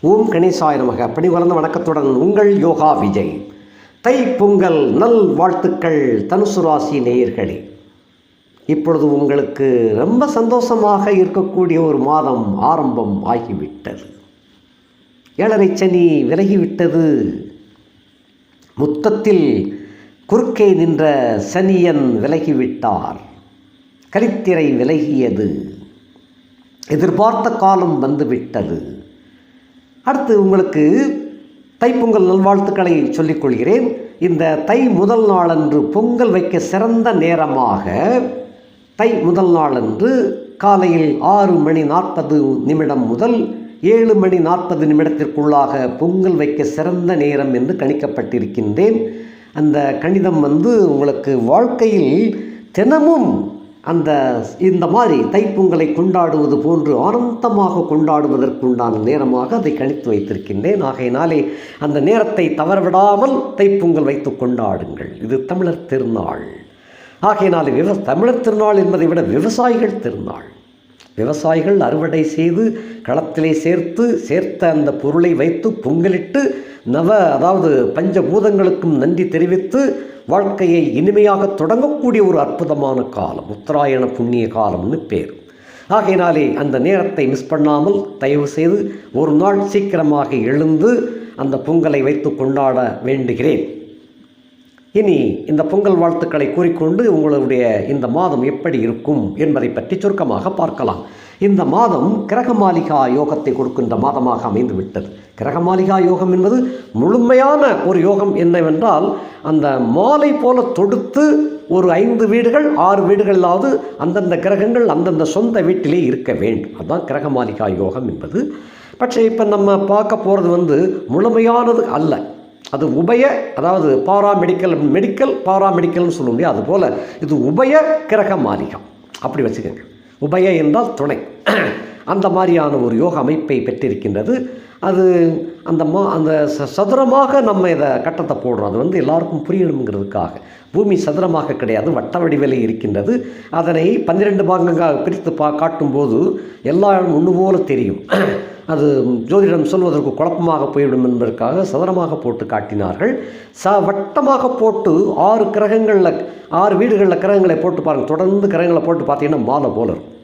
ஓம் கணேசாய நமக. பணி வளர்ந்த வணக்கத்துடன் உங்கள் யோகா விஜய். தை பொங்கல் நல் வாழ்த்துக்கள் தனுசு ராசி நேயர்களே. இப்பொழுது உங்களுக்கு ரொம்ப சந்தோஷமாக இருக்கக்கூடிய ஒரு மாதம் ஆரம்பம் ஆகிவிட்டது. ஏழரை சனி விலகிவிட்டது. முத்தத்தில் குறுக்கே நின்ற சனியன் விலகிவிட்டார். கலித்திரை விலகியது. எதிர்பார்த்த காலம் வந்துவிட்டது. அடுத்து உங்களுக்கு தைப்பொங்கல் நல்வாழ்த்துக்களை சொல்லிக்கொள்கிறேன். இந்த தை முதல் நாளன்று பொங்கல் வைக்க சிறந்த நேரமாக தை முதல் நாளன்று காலையில் ஆறு மணி நாற்பது நிமிடம் முதல் ஏழு மணி நாற்பது நிமிடத்திற்குள்ளாக பொங்கல் வைக்க சிறந்த நேரம் என்று கணிக்கப்பட்டிருக்கின்றேன். அந்த கணிதம் வந்து உங்களுக்கு வாழ்க்கையில் தினமும் அந்த இந்த மாதிரி தைப்பொங்கலை கொண்டாடுவது போன்று ஆனந்தமாக கொண்டாடுவதற்குண்டான நேரமாக அதை கணித்து வைத்திருக்கின்றேன். ஆகையினாலே அந்த நேரத்தை தவறவிடாமல் தைப்பொங்கல் வைத்து கொண்டாடுங்கள். இது தமிழர் திருநாள். ஆகையினாலே விவ தமிழர் திருநாள் என்பதை விட விவசாயிகள் திருநாள். விவசாயிகள் அறுவடை செய்து களத்திலே சேர்த்து சேர்த்த அந்த பொருளை வைத்து பொங்கலிட்டு நவ அதாவது பஞ்சபூதங்களுக்கும் நன்றி தெரிவித்து வாழ்க்கையை இனிமையாக தொடங்கக்கூடிய ஒரு அற்புதமான காலம் உத்தராயண புண்ணிய காலம்னு பேர். ஆகையினாலே அந்த நேரத்தை மிஸ் பண்ணாமல் தயவு செய்து ஒரு நாள் சீக்கிரமாக எழுந்து அந்த பொங்கலை வைத்து கொண்டாட வேண்டுகிறேன். இனி இந்த பொங்கல் வாழ்த்துக்களை கூறிக்கொண்டு உங்களுடைய இந்த மாதம் எப்படி இருக்கும் என்பதை பற்றி சுருக்கமாக பார்க்கலாம். இந்த மாதம் கிரகமாலிகா யோகத்தை கொடுக்கின்ற மாதமாக அமைந்து விட்டது கிரகமாலிகா யோகம் என்பது முழுமையான ஒரு யோகம் என்னவென்றால் அந்த மாலை போல தொடுத்து ஒரு ஐந்து வீடுகள் ஆறு வீடுகளாவது அந்தந்த கிரகங்கள் அந்தந்த சொந்த வீட்டிலே இருக்க வேண்டும். அதுதான் கிரகமாலிகா யோகம் என்பது. பட்சே இப்போ நம்ம பார்க்க போகிறது வந்து முழுமையானது அல்ல. அது உபய அதாவது பாராமெடிக்கல் மெடிக்கல் பாராமெடிக்கல்னு சொல்லுவோம் இல்லையா? அதுபோல் இது உபய கிரக மாளிகா அப்படி வச்சுக்கோங்க. உபய என்றால் துணை. அந்த மாதிரியான ஒரு யோக அமைப்பை பெற்றிருக்கின்றது. அது அந்த மா அந்த ச சதுரமாக நம்ம இதை கட்டத்தை போடுறோம். அது வந்து எல்லாருக்கும் புரியணுங்கிறதுக்காக பூமி சதுரமாக கிடையாது வட்ட வடிவிலே இருக்கின்றது. அதனை பன்னிரெண்டு பாகங்களாக பிரித்து பா காட்டும்போது எல்லாரும் ஒன்று போல தெரியும். அது ஜோதிடம் சொல்வதற்கு குழப்பமாக போய்விடும் என்பதற்காக சதுரமாக போட்டு காட்டினார்கள். ச வட்டமாக போட்டு ஆறு கிரகங்களில் ஆறு வீடுகளில் கிரகங்களை போட்டு பாருங்கள் தொடர்ந்து கிரகங்களை போட்டு பார்த்தீங்கன்னா மாலை போல இருக்கும்.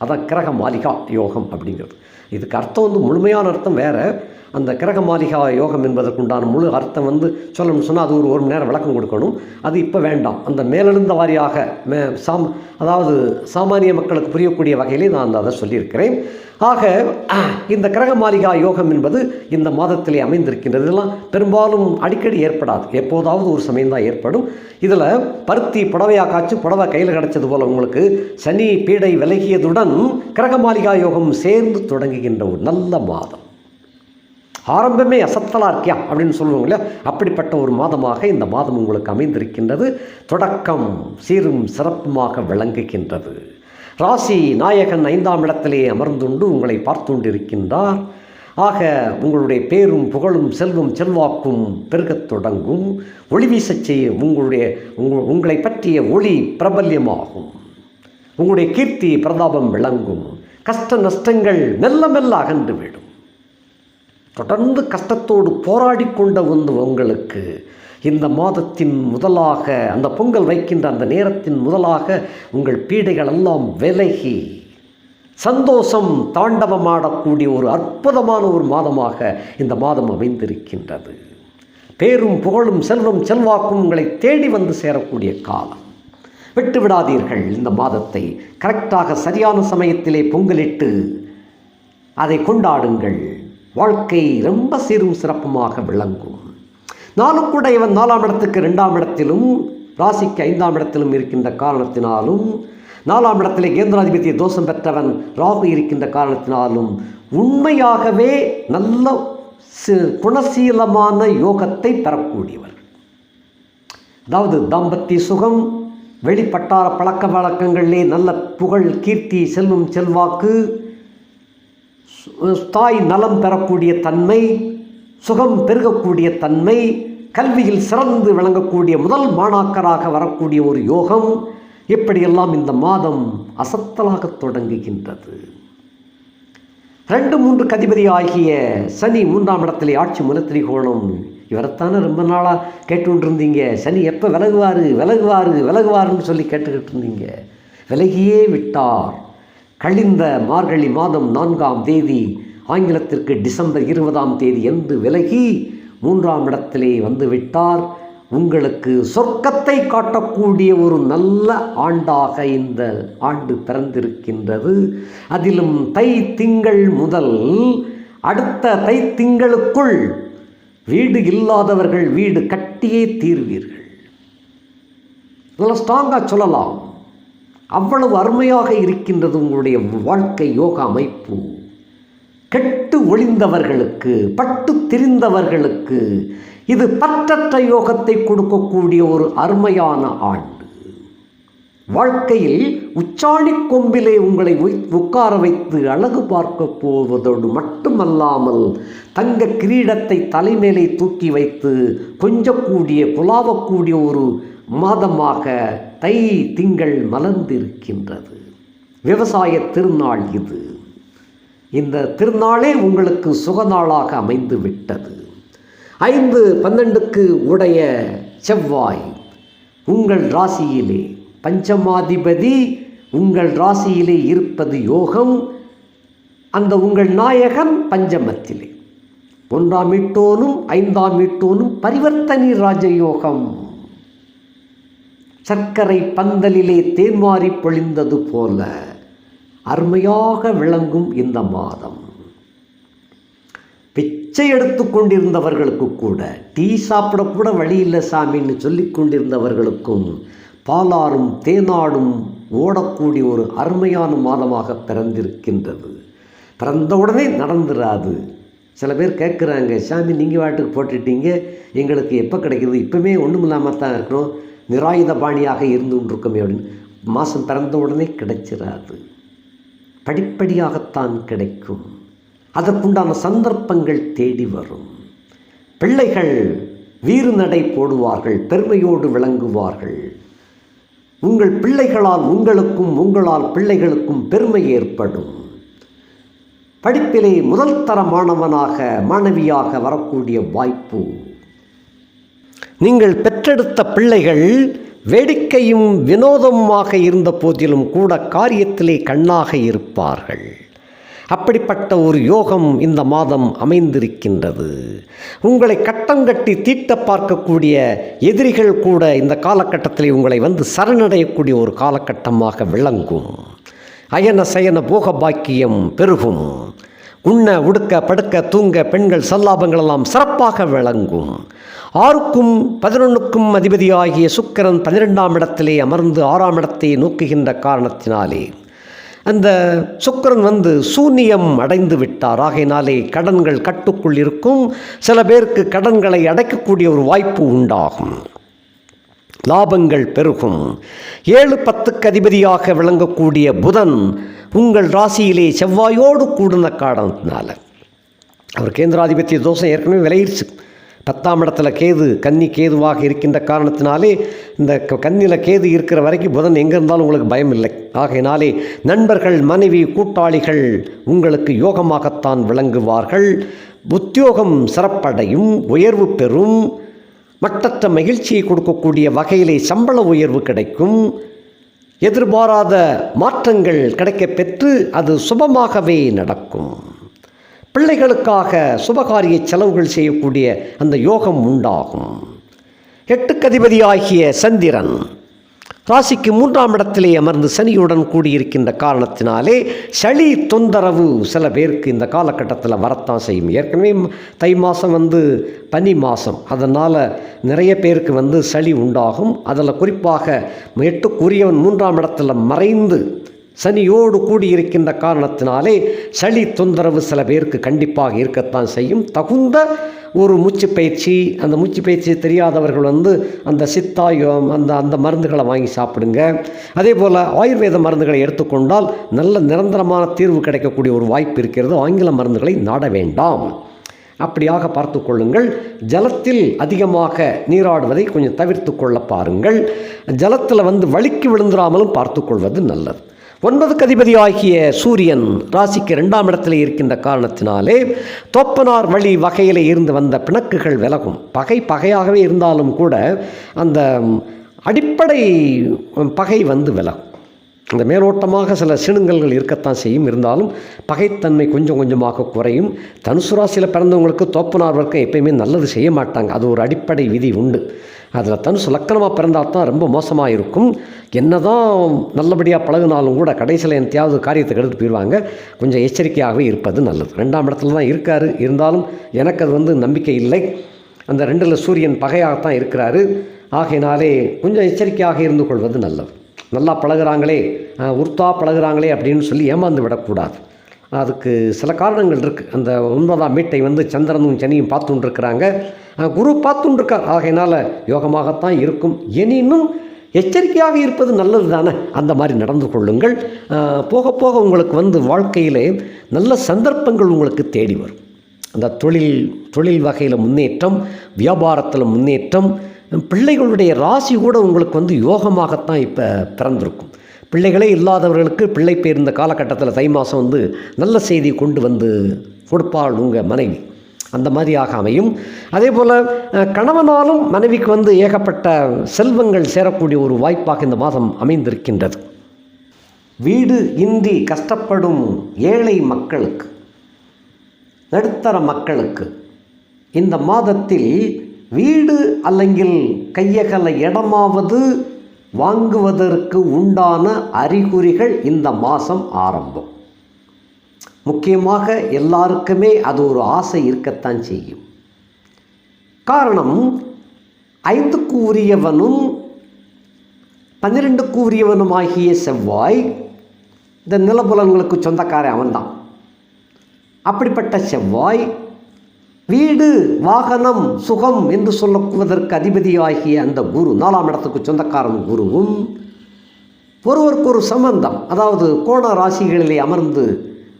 அதான் கிரக மாலிகா யோகம் அப்படிங்கிறது. இதுக்கு அர்த்தம் வந்து முழுமையான அர்த்தம் வேறு. அந்த கிரக மாளிகா யோகம் என்பதற்குண்டான முழு அர்த்தம் வந்து சொல்லணும்னு சொன்னால் அது ஒரு ஒரு மணி நேரம் விளக்கம் கொடுக்கணும். அது இப்போ வேண்டாம். அந்த மேலெழுந்த வாரியாக மே சாம் அதாவது சாமானிய மக்களுக்கு புரியக்கூடிய வகையிலே நான் அந்த அதை சொல்லியிருக்கிறேன். ஆக இந்த கிரக மாளிகா யோகம் என்பது இந்த மாதத்திலே அமைந்திருக்கின்றது இதெல்லாம் பெரும்பாலும் அடிக்கடி ஏற்படாது. எப்போதாவது ஒரு சமயம் தான் ஏற்படும். இதில் பருத்தி புடவையாக காய்ச்சி புடவை கையில் கிடச்சது போல் உங்களுக்கு சனி பீடை விலகியதுடன் கிரக மாளிகா யோகம் சேர்ந்து தொடங்குகின்ற ஒரு நல்ல மாதம். ஆரம்பமே அசத்தலாக இருக்கியா அப்படின்னு சொல்லுவோம் இல்லையா? அப்படிப்பட்ட ஒரு மாதமாக இந்த மாதம் உங்களுக்கு அமைந்திருக்கின்றது. தொடக்கம் சீரும் சிறப்புமாக விளங்குகின்றது. ராசி நாயகன் ஐந்தாம் இடத்திலே அமர்ந்துண்டு உங்களை பார்த்துண்டிருக்கின்றார். ஆக உங்களுடைய பேரும் புகழும் செல்வம் செல்வாக்கும் பெருகத் தொடங்கும். ஒளி வீசச் செய்ய உங்களுடைய உங்கள் உங்களை பற்றிய ஒளி பிரபல்யமாகும். உங்களுடைய கீர்த்தி பிரதாபம் விளங்கும். கஷ்ட நஷ்டங்கள் மெல்ல மெல்ல அகன்றுவிடும் தொடர்ந்து கஷ்டத்தோடு போராடி கொண்ட வந்து உங்களுக்கு இந்த மாதத்தின் முதலாக அந்த பொங்கல் வைக்கின்ற அந்த நேரத்தின் முதலாக உங்கள் பீடைகள் எல்லாம் விலகி சந்தோஷம் தாண்டவமாடக்கூடிய ஒரு அற்புதமான ஒரு மாதமாக இந்த மாதம் அமைந்திருக்கின்றது. பேரும் புகழும் செல்வம் செல்வாக்கும் உங்களை தேடி வந்து சேரக்கூடிய காலம். விட்டு விடாதீர்கள் இந்த மாதத்தை. கரெக்டாக சரியான சமயத்திலே பொங்கலிட்டு அதை கொண்டாடுங்கள். வாழ்க்கை ரொம்ப சீரும் சிறப்புமாக விளங்கும். நானும் கூட இவன் நாலாம் இடத்துக்கு ரெண்டாம் இடத்திலும் ராசிக்கு ஐந்தாம் இடத்திலும் இருக்கின்ற காரணத்தினாலும் நாலாம் இடத்திலே கேந்திராதிபதிய தோஷம் பெற்றவன் ராகு இருக்கின்ற காரணத்தினாலும் உண்மையாகவே நல்ல குணசீலமான யோகத்தை பெறக்கூடியவர். அதாவது தாம்பத்திய சுகம் வெளிப்பட்டார பழக்க வழக்கங்களிலே நல்ல புகழ் கீர்த்தி செல்வம் செல்வாக்கு தாய் நலம் பெறக்கூடிய தன்மை சுகம் பெருகக்கூடிய தன்மை கல்வியில் சிறந்து விளங்கக்கூடிய முதல் மாணாக்கராக வரக்கூடிய ஒரு யோகம் இப்படியெல்லாம் இந்த மாதம் அசத்தலாக தொடங்குகின்றது. ரெண்டு மூன்று கதிபதி ஆகிய சனி மூன்றாம் இடத்திலே ஆட்சி முலத்திரிகோணம் இவரைத்தானே ரொம்ப நாளாக கேட்டுருந்தீங்க சனி எப்போ விலகுவார்? விலகுவார்? விலகுவாருன்னு சொல்லி கேட்டுக்கிட்டு இருந்தீங்க. விலகியே விட்டார். கழிந்த மார்கழி மாதம் நான்காம் தேதி ஆங்கிலத்திற்கு டிசம்பர் இருபதாம் தேதி என்று விலகி மூன்றாம் இடத்திலே வந்துவிட்டார். உங்களுக்கு சொர்க்கத்தை காட்டக்கூடிய ஒரு நல்ல ஆண்டாக இந்த ஆண்டு பிறந்திருக்கின்றது. அதிலும் தை திங்கள் முதல் அடுத்த தை திங்களுக்குள் வீடு இல்லாதவர்கள் வீடு கட்டியே தீர்வீர்கள். இதெல்லாம் ஸ்ட்ராங்காக சொல்லலாம். அவ்வளவு அருமையாக இருக்கின்றது உங்களுடைய வாழ்க்கை யோக அமைப்பு. கெட்டு ஒளிந்தவர்களுக்கு பட்டு திரிந்தவர்களுக்கு இது பற்றற்ற யோகத்தை கொடுக்கக்கூடிய ஒரு அருமையான ஆண்டு. வாழ்க்கையில் உச்சாணி கொம்பிலே உங்களை உட்கார வைத்து அழகு பார்க்க போவதோடு மட்டுமல்லாமல் தங்க கிரீடத்தை தலைமேலே தூக்கி வைத்து கொஞ்சக்கூடிய குலாவக்கூடிய ஒரு மாதமாக தை திங்கள் மலர்ந்திருக்கின்றது. விவசாய திருநாள் இது. இந்த திருநாளே உங்களுக்கு சுகநாளாக அமைந்து விட்டது ஐந்து பன்னெண்டுக்கு உடைய செவ்வாய் உங்கள் ராசியிலே. பஞ்சமாதிபதி உங்கள் ராசியிலே இருப்பது யோகம். அந்த உங்கள் நாயகன் பஞ்சமத்திலே. ஒன்றாம் இட்டோனும் ஐந்தாம் இட்டோனும் பரிவர்த்தனி ராஜயோகம். சர்க்கரை பந்தலிலே தேன்வாரி பொழிந்தது போல அருமையாக விளங்கும் இந்த மாதம். பிச்சை எடுத்து கொண்டிருந்தவர்களுக்கு கூட டீ சாப்பிட கூட வழி இல்லை சாமின்னு சொல்லி கொண்டிருந்தவர்களுக்கும் பாலாரும் தேனாடும் ஓடக்கூடிய ஒரு அருமையான மாதமாக பிறந்திருக்கின்றது. பிறந்த உடனே நடந்துராது. சில பேர் கேட்குறாங்க சாமி நீங்கள் வாட்டுக்கு போட்டுட்டீங்க. எங்களுக்கு எப்போ கிடைக்கிறது? இப்போவே ஒன்றும் இல்லாமல் தான் இருக்கிறோம். நிராயுத பாணியாக இருந்து கொண்டிருக்கோமே அப்படின்னு மாதம் பிறந்த உடனே கிடைச்சிராது. படிப்படியாகத்தான் கிடைக்கும். அதற்குண்டான சந்தர்ப்பங்கள் தேடி வரும். பிள்ளைகள் வீறு நடை போடுவார்கள் பெருமையோடு விளங்குவார்கள். உங்கள் பிள்ளைகளால் உங்களுக்கும் உங்களால் பிள்ளைகளுக்கும் பெருமை ஏற்படும். படிப்பிலே முதல் தர மாணவனாக மாணவியாக வரக்கூடிய வாய்ப்பு நீங்கள் பெற்றெடுத்த பிள்ளைகள் வேடிக்கையும் வினோதமாக இருந்த போதிலும் கூட காரியத்திலே கண்ணாக இருப்பார்கள். அப்படிப்பட்ட ஒரு யோகம் இந்த மாதம் அமைந்திருக்கின்றது. உங்களை கட்டம் கட்டி தீட்ட பார்க்கக்கூடிய எதிரிகள் கூட இந்த காலகட்டத்தில் உங்களை வந்து சரணடையக்கூடிய ஒரு காலகட்டமாக விளங்கும். அயன சயன போக பாக்கியம் பெருகும். உண்ண உடுக்க படுக்க தூங்க பெண்கள் சல்லாபங்களெல்லாம் சிறப்பாக விளங்கும். ஆறுக்கும் பதினொன்றுக்கும் அதிபதியாகிய சுக்கிரன் பன்னிரெண்டாம் இடத்திலே அமர்ந்து ஆறாம் இடத்தை நோக்குகின்ற காரணத்தினாலே அந்த சுக்கிரன் வந்து சூனியம் அடைந்து விட்டார். ஆகையினாலே கடன்கள் கட்டுக்குள் இருக்கும். சில பேருக்கு கடன்களை அடைக்கக்கூடிய ஒரு வாய்ப்பு உண்டாகும். லாபங்கள் பெருகும். ஏழு பத்துக்கு அதிபதியாக விளங்கக்கூடிய புதன் உங்கள் ராசியிலே செவ்வாயோடு கூடுன காரணத்தினால. அவர் கேந்திராதிபத்திய தோஷம் ஏற்கனவே விளையிடுச்சு பத்தாம் இடத்துல கேது கன்னி கேதுவாக இருக்கின்ற காரணத்தினாலே இந்த க- கன்னியில் கேது இருக்கிற வரைக்கும் புதன் எங்கே இருந்தாலும் உங்களுக்கு பயம் இல்லை ஆகையினாலே நண்பர்கள் மனைவி கூட்டாளிகள் உங்களுக்கு யோகமாகத்தான் விளங்குவார்கள். உத்தியோகம் சிறப்படையும் உயர்வு பெறும். மட்டற்ற மகிழ்ச்சியை கொடுக்கக்கூடிய வகையிலே சம்பள உயர்வு கிடைக்கும். எதிர்பாராத மாற்றங்கள் கிடைக்கப் பெற்று அது சுபமாகவே நடக்கும். பிள்ளைகளுக்காக சுபகாரிய செலவுகள் செய்யக்கூடிய அந்த யோகம் உண்டாகும். எட்டுக்கதிபதியாகிய சந்திரன் ராசிக்கு மூன்றாம் இடத்திலே அமர்ந்து சனியுடன் கூடியிருக்கின்ற காரணத்தினாலே சளி தொந்தரவு சில பேருக்கு இந்த காலகட்டத்தில் வரத்தான் செய்யும். ஏற்கனவே தை மாதம் வந்து பனி மாதம். அதனால் நிறைய பேருக்கு வந்து சளி உண்டாகும். அதில் குறிப்பாக எட்டுக்குரியவன் மூன்றாம் இடத்தில் மறைந்து சனியோடு கூடியிருக்கின்ற காரணத்தினாலே சளி தொந்தரவு சில பேருக்கு கண்டிப்பாக இருக்கத்தான் செய்யும். தகுந்த ஒரு மூச்சு பயிற்சி அந்த மூச்சு பயிற்சி தெரியாதவர்கள் வந்து அந்த சித்தாயம் அந்த அந்த மருந்துகளை வாங்கி சாப்பிடுங்க. அதே போல் ஆயுர்வேத மருந்துகளை எடுத்துக்கொண்டால் நல்ல நிரந்தரமான தீர்வு கிடைக்கக்கூடிய ஒரு வாய்ப்பு இருக்கிறது. ஆங்கில மருந்துகளை நாட வேண்டாம். அப்படியாக பார்த்து கொள்ளுங்கள். ஜலத்தில் அதிகமாக நீராடுவதை கொஞ்சம் தவிர்த்து கொள்ள பாருங்கள். ஜலத்தில் வந்து வழுக்கி விழுந்துடாமலும் பார்த்து கொள்வது நல்லது. ஒன்பதுக்கு அதிபதி ஆகிய சூரியன் ராசிக்கு ரெண்டாம் இடத்தில் இருக்கின்ற காரணத்தினாலே தோப்பனார் வழி வகையில் இருந்து வந்த பிணக்குகள் விலகும். பகை பகையாகவே இருந்தாலும் கூட அந்த அடிப்படை பகை வந்து விலகும். இந்த மேலோட்டமாக சில சிணுங்கல்கள் இருக்கத்தான் செய்யும். இருந்தாலும் பகைத்தன்மை கொஞ்சம் கொஞ்சமாக குறையும். தனுசு ராசியில் பிறந்தவங்களுக்கு தோப்பனார் வர்க்கம் எப்பயுமே நல்லது செய்ய மாட்டாங்க. அது ஒரு அடிப்படை விதி உண்டு. அதில் தனுசு லக்கணமாக பிறந்தால் தான் ரொம்ப மோசமாக இருக்கும் என்னதான் நல்லபடியாக பழகுனாலும் கூட கடைசியில் எந்தையாவது காரியத்தை எடுத்து போயிடுவாங்க கொஞ்சம் எச்சரிக்கையாகவே இருப்பது நல்லது. ரெண்டாம் இடத்துல தான் இருக்கார். இருந்தாலும் எனக்கு அது வந்து நம்பிக்கை இல்லை. அந்த ரெண்டில் சூரியன் பகையாகத்தான் இருக்கிறாரு. ஆகையினாலே கொஞ்சம் எச்சரிக்கையாக இருந்து கொள்வது நல்லது. நல்லா பழகுறாங்களே உருத்தாக பழகிறாங்களே அப்படின்னு சொல்லி ஏமாந்து விடக்கூடாது. அதுக்கு சில காரணங்கள் இருக்குது அந்த ஒன்பதாம் மீட்டை வந்து சந்திரனும் சனியும் பார்த்துட்டு இருக்கிறாங்க. குரு பார்த்துட்டு இருக்கார். ஆகையினால யோகமாகத்தான் இருக்கும். எனினும் எச்சரிக்கையாக இருப்பது நல்லது தானே அந்த மாதிரி நடந்து கொள்ளுங்கள். போக போக உங்களுக்கு வந்து வாழ்க்கையிலே நல்ல சந்தர்ப்பங்கள் உங்களுக்கு தேடி வரும். அந்த தொழில் தொழில் வகையில் முன்னேற்றம் வியாபாரத்தில் முன்னேற்றம் பிள்ளைகளுடைய ராசி கூட உங்களுக்கு வந்து யோகமாகத்தான் இப்போ பிறந்திருக்கும். பிள்ளைகளே இல்லாதவர்களுக்கு பிள்ளை பேர் இந்த காலகட்டத்தில் தை மாதம் வந்து நல்ல செய்தி கொண்டு வந்து கொடுப்பாள் உங்கள் மனைவி. அந்த மாதிரியாக அமையும். அதே போல் கணவனாலும் மனைவிக்கு வந்து ஏகப்பட்ட செல்வங்கள் சேரக்கூடிய ஒரு வாய்ப்பாக இந்த மாதம் அமைந்திருக்கின்றது. வீடு இன்றி கஷ்டப்படும் ஏழை மக்களுக்கு நடுத்தர மக்களுக்கு இந்த மாதத்தில் வீடு அல்லங்கில் கையகல இடமாவது வாங்குவதற்கு உண்டான அறிகுறிகள் இந்த மாதம் ஆரம்பம். முக்கியமாக எல்லாருக்குமே அது ஒரு ஆசை இருக்கத்தான் செய்யும். காரணம் ஐந்துக்கு உரியவனும் பன்னிரெண்டுக்கு உரியவனுமாகிய செவ்வாய் இந்த நிலபுலன்களுக்கு சொந்தக்காரன் அவன்தான். அப்படிப்பட்ட செவ்வாய் வீடு வாகனம் சுகம் என்று சொல்லக்குவதற்கு அதிபதியாகிய அந்த குரு நாலாம் இடத்துக்கு சொந்தக்காரன் குருவும் ஒருவருக்கு ஒரு சம்பந்தம் அதாவது கோண ராசிகளிலே அமர்ந்து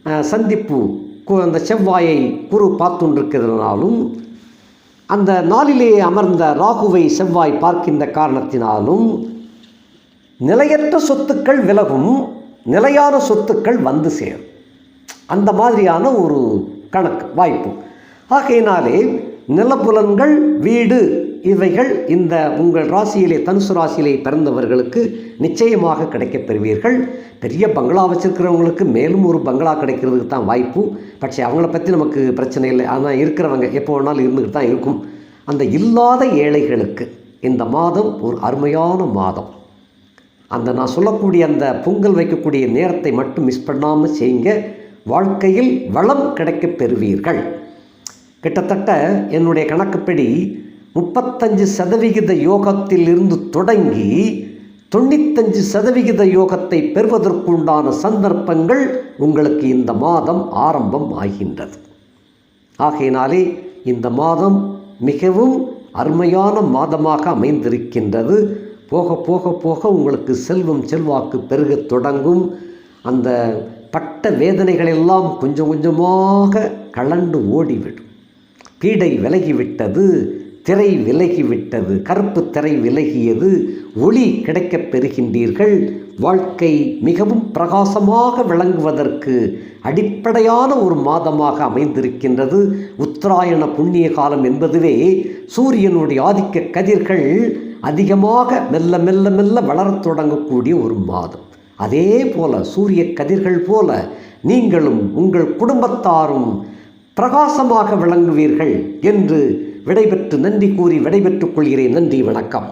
சந்திப்பு. அந்த செவ்வாயை குரு பார்த்துண்டிருக்கிறதுனாலும் அந்த நாளிலேயே அமர்ந்த ராகுவை செவ்வாய் பார்க்கின்ற காரணத்தினாலும் நிலையற்ற சொத்துக்கள் விலகும் நிலையான சொத்துக்கள் வந்து சேரும். அந்த மாதிரியான ஒரு கணக்கு வாய்ப்பு. ஆகையினாலே நிலப்புலன்கள் வீடு இவைகள் இந்த உங்கள் ராசியிலே தனுசு ராசியிலே பிறந்தவர்களுக்கு நிச்சயமாக கிடைக்கப் பெறுவீர்கள். பெரிய பங்களா வச்சுருக்கிறவங்களுக்கு மேலும் ஒரு பங்களா கிடைக்கிறதுக்கு தான் வாய்ப்பு. பட்சே அவங்கள பற்றி நமக்கு பிரச்சனை இல்லை. ஆனால் இருக்கிறவங்க எப்போ வேணாலும் இருந்துக்கிட்டு தான் இருக்கும். அந்த இல்லாத ஏழைகளுக்கு இந்த மாதம் ஒரு அருமையான மாதம். அந்த நான் சொல்லக்கூடிய அந்த பொங்கல் வைக்கக்கூடிய நேரத்தை மட்டும் மிஸ் பண்ணாமல் செய்யுங்க வாழ்க்கையில் வளம் கிடைக்கப் பெறுவீர்கள். கிட்டத்தட்ட என்னுடைய கணக்குப்படி முப்பத்தஞ்சு சதவிகித யோகத்திலிருந்து தொடங்கி தொண்ணூத்தஞ்சு சதவிகித யோகத்தை பெறுவதற்குண்டான சந்தர்ப்பங்கள் உங்களுக்கு இந்த மாதம் ஆரம்பம் ஆகின்றது. ஆகையினாலே இந்த மாதம் மிகவும் அருமையான மாதமாக அமைந்திருக்கின்றது. போக போக போக உங்களுக்கு செல்வம் செல்வாக்கு பெருகத் தொடங்கும். அந்த பட்ட வேதனைகளெல்லாம் கொஞ்சம் கொஞ்சமாக கலண்டு ஓடிவிடும். பீடை விலகிவிட்டது. திரை விலகிவிட்டது கருப்பு திரை விலகியது ஒளி கிடைக்கப் பெறுகின்றீர்கள். வாழ்க்கை மிகவும் பிரகாசமாக விளங்குவதற்கு அடிப்படையான ஒரு மாதமாக அமைந்திருக்கின்றது. உத்தராயண புண்ணிய காலம் என்பதுவே சூரியனுடைய ஆதிக்க கதிர்கள் அதிகமாக மெல்ல மெல்ல மெல்ல வளரத் தொடங்கக்கூடிய ஒரு மாதம். அதே போல சூரிய கதிர்கள் போல நீங்களும் உங்கள் குடும்பத்தாரும் பிரகாசமாக விளங்குவீர்கள் என்று விடைபெற்று நன்றி கூறி விடைபெற்றுக் கொள்கிறேன். நன்றி வணக்கம்.